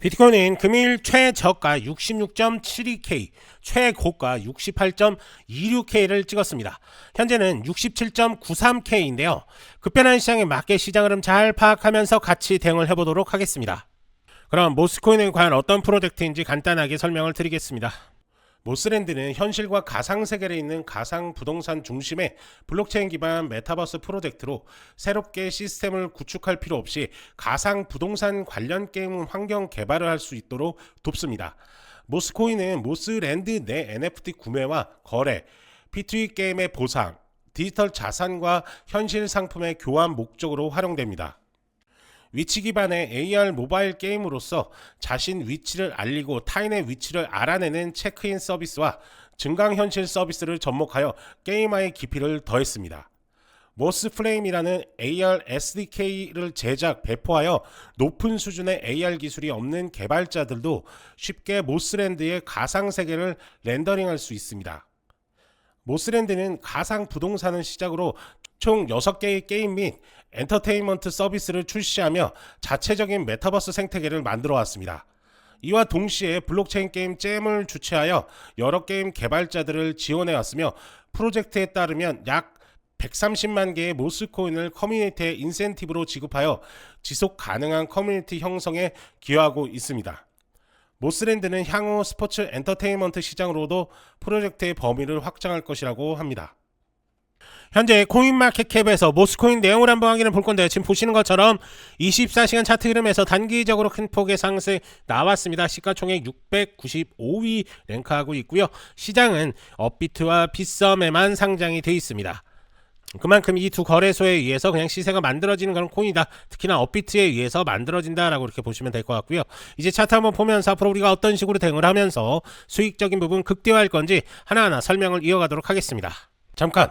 비트코인은 금일 최저가 66.72K, 최고가 68.26K를 찍었습니다. 현재는 67.93K인데요. 급변한 시장에 맞게 시장 흐름 잘 파악하면서 같이 대응을 해보도록 하겠습니다. 그럼 모스코인은 과연 어떤 프로젝트인지 간단하게 설명을 드리겠습니다. 모스랜드는 현실과 가상 세계에 있는 가상 부동산 중심의 블록체인 기반 메타버스 프로젝트로 새롭게 시스템을 구축할 필요 없이 가상 부동산 관련 게임 환경 개발을 할 수 있도록 돕습니다. 모스코인은 모스랜드 내 NFT 구매와 거래, P2E 게임의 보상, 디지털 자산과 현실 상품의 교환 목적으로 활용됩니다. 위치 기반의 AR 모바일 게임으로서 자신 위치를 알리고 타인의 위치를 알아내는 체크인 서비스와 증강현실 서비스를 접목하여 게임화의 깊이를 더했습니다. 모스 플레임이라는 AR SDK를 제작, 배포하여 높은 수준의 AR 기술이 없는 개발자들도 쉽게 모스랜드의 가상 세계를 렌더링할 수 있습니다. 모스랜드는 가상 부동산을 시작으로 총 6개의 게임 및 엔터테인먼트 서비스를 출시하며 자체적인 메타버스 생태계를 만들어 왔습니다. 이와 동시에 블록체인 게임 잼을 주최하여 여러 게임 개발자들을 지원해 왔으며 프로젝트에 따르면 약 130만 개의 모스코인을 커뮤니티에 인센티브로 지급하여 지속 가능한 커뮤니티 형성에 기여하고 있습니다. 모스랜드는 향후 스포츠 엔터테인먼트 시장으로도 프로젝트의 범위를 확장할 것이라고 합니다. 현재 코인마켓캡에서 모스코인 내용을 한번 확인해 볼 건데 지금 보시는 것처럼 24시간 차트 흐름에서 단기적으로 큰 폭의 상승 나왔습니다. 시가총액 695위 랭크하고 있고요. 시장은 업비트와 빗썸에만 상장이 돼 있습니다. 그만큼 이 두 거래소에 의해서 그냥 시세가 만들어지는 그런 코인이다. 특히나 업비트에 의해서 만들어진다라고 이렇게 보시면 될 것 같고요. 이제 차트 한번 보면서 앞으로 우리가 어떤 식으로 대응을 하면서 수익적인 부분 극대화할 건지 하나하나 설명을 이어가도록 하겠습니다. 잠깐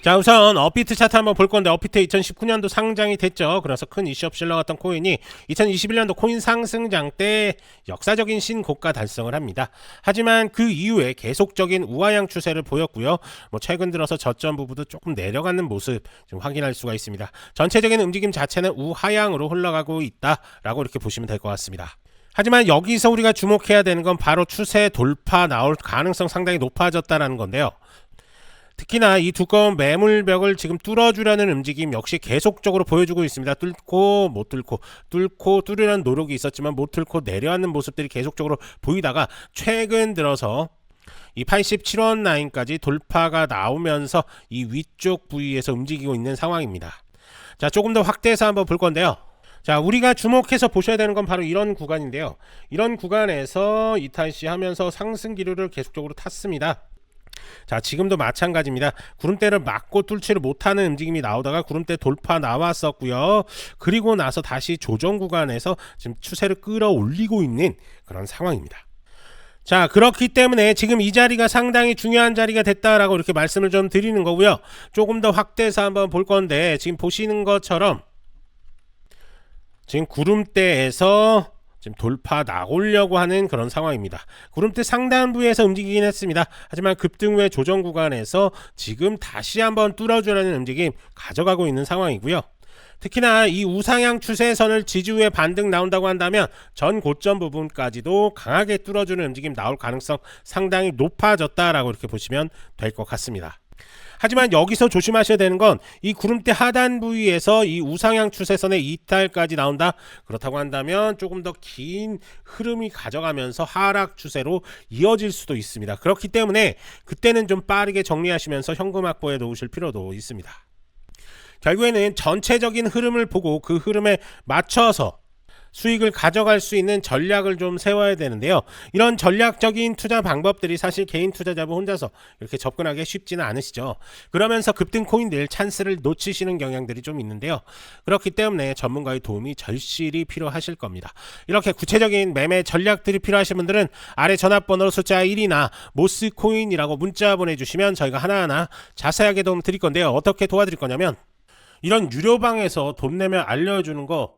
자 우선 업비트 차트 한번 볼 건데 업비트 2019년도 상장이 됐죠. 그래서 큰 이슈 없이 흘러갔던 코인이 2021년도 코인 상승장 때 역사적인 신고가 달성을 합니다. 하지만 그 이후에 계속적인 우하향 추세를 보였고요. 뭐 최근 들어서 저점 부분도 조금 내려가는 모습 좀 확인할 수가 있습니다. 전체적인 움직임 자체는 우하향으로 흘러가고 있다라고 이렇게 보시면 될 것 같습니다. 하지만 여기서 우리가 주목해야 되는 건 바로 추세 돌파 나올 가능성 상당히 높아졌다라는 건데요. 특히나 이 두꺼운 매물벽을 지금 뚫어주려는 움직임 역시 계속적으로 보여주고 있습니다. 뚫고 못 뚫고 뚫고 뚫으려는 노력이 있었지만 못 뚫고 내려앉는 모습들이 계속적으로 보이다가 최근 들어서 이 87원 라인까지 돌파가 나오면서 이 위쪽 부위에서 움직이고 있는 상황입니다. 자, 조금 더 확대해서 한번 볼 건데요. 자, 우리가 주목해서 보셔야 되는 건 바로 이런 구간인데요. 이런 구간에서 이탈시 하면서 상승 기류를 계속적으로 탔습니다. 자 지금도 마찬가지입니다. 구름대를 막고 뚫지를 못하는 움직임이 나오다가 구름대 돌파 나왔었고요. 그리고 나서 다시 조정 구간에서 지금 추세를 끌어올리고 있는 그런 상황입니다. 자 그렇기 때문에 지금 이 자리가 상당히 중요한 자리가 됐다라고 이렇게 말씀을 좀 드리는 거고요. 조금 더 확대해서 한번 볼 건데 지금 보시는 것처럼 지금 구름대에서 지금 돌파 나오려고 하는 그런 상황입니다. 구름대 상단 부위에서 움직이긴 했습니다. 하지만 급등 후에 조정 구간에서 지금 다시 한번 뚫어주라는 움직임 가져가고 있는 상황이고요. 특히나 이 우상향 추세선을 지지 후에 반등 나온다고 한다면 전 고점 부분까지도 강하게 뚫어주는 움직임 나올 가능성 상당히 높아졌다라고 이렇게 보시면 될 것 같습니다. 하지만 여기서 조심하셔야 되는 건 이 구름대 하단 부위에서 이 우상향 추세선의 이탈까지 나온다. 그렇다고 한다면 조금 더 긴 흐름이 가져가면서 하락 추세로 이어질 수도 있습니다. 그렇기 때문에 그때는 좀 빠르게 정리하시면서 현금 확보에 놓으실 필요도 있습니다. 결국에는 전체적인 흐름을 보고 그 흐름에 맞춰서 수익을 가져갈 수 있는 전략을 좀 세워야 되는데요. 이런 전략적인 투자 방법들이 사실 개인 투자자분 혼자서 이렇게 접근하기 쉽지는 않으시죠. 그러면서 급등 코인들 찬스를 놓치시는 경향들이 좀 있는데요. 그렇기 때문에 전문가의 도움이 절실히 필요하실 겁니다. 이렇게 구체적인 매매 전략들이 필요하신 분들은 아래 전화번호로 숫자 1이나 모스코인이라고 문자 보내주시면 저희가 하나하나 자세하게 도움 드릴 건데요. 어떻게 도와드릴 거냐면 이런 유료방에서 돈 내면 알려주는 거